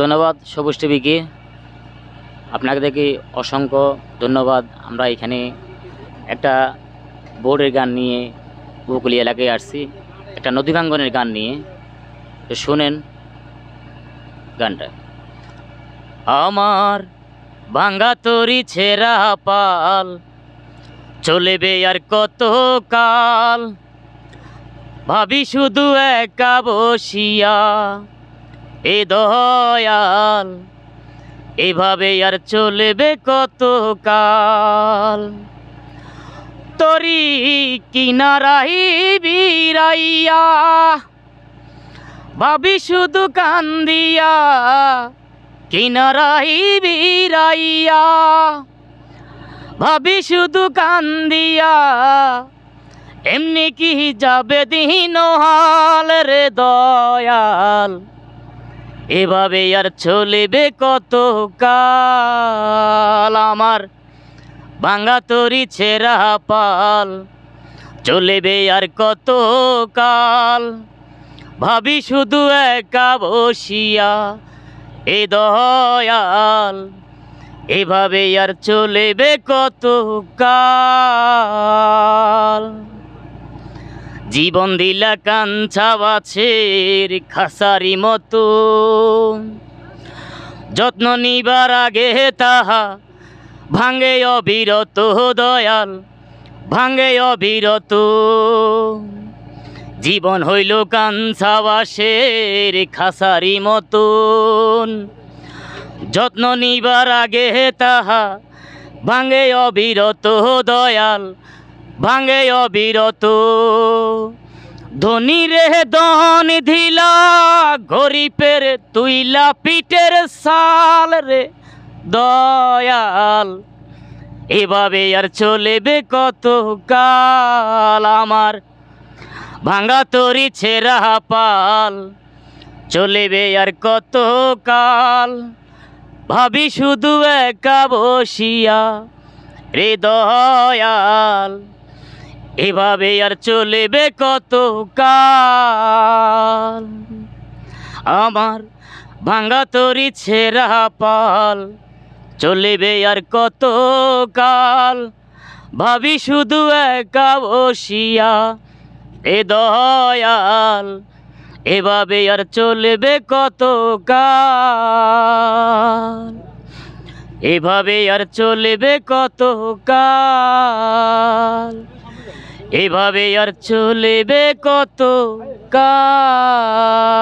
ধন্যবাদ সবুজ টিভিকে। আপনাকে দেখি অসংখ্য ধন্যবাদ। আমরা এখানে একটা বোর্ডের গান নিয়ে উপকূলীয় এলাকায় আসছি। একটা নদী ভাঙ্গনের গান নিয়ে। তো শোনেন গানটা। আমার ভাঙ্গা তরি ছেঁড়া পাল, চলেবে আর কত কাল ভাবি শুধু একা বসিয়া এ দয়াল, এভাবে আর চলবে কত কাল তরি কিনারাই বিরাইয়া, ভাবি শুধু কান্দিয়া, কিনারাই বিরাইয়া। ভাবি শুধু কান্দিয়া, এমনি কি যাবে দিন হাল রে দয়াল? এভাবে আর চলিবে কত কাল? আমার ভাঙ্গা তরি ছেঁড়া পাল, চলিবে আর কত কাল? ভাবি শুধু একা বসিয়া এ দয়াল এভাবে আর চলিবে কত কাল? জীবন দিলা কাঞ্চা বাছের খাসারি মতো। যত্ন নিবার আগে তাহা ভাঙ্গে অবিরত দয়াল ভাঙ্গে অবিরত। জীবন হইল কাঞ্চা বাসের খাসারি মতন যত্ন নিবার আগে তাহা ভাঙ্গে অবিরত দয়াল ভাঙ্গে অবিরত। ধনী রে দন ধিলা গরিপের তুইলা পিটের সাল রে দয়াল। এভাবে আর চলেবে কত কাল আমার? ভাঙ্গা তরি ছেঁড়া পাল, চলেবে আর কত কাল? ভাবি শুধু একা বসিয়া রে দয়াল। এভাবে আর চলেবে কত কাল? আমার ভাঙ্গা তরি ছেঁড়া পাল, চলিবে আর কত কাল? ভাবি শুধু একা বসিয়া এ দয়াল, এভাবে আর চলবে কত কাল? এভাবে আর চলবে কত কাল? এভাবে আর চলবে কত কাল?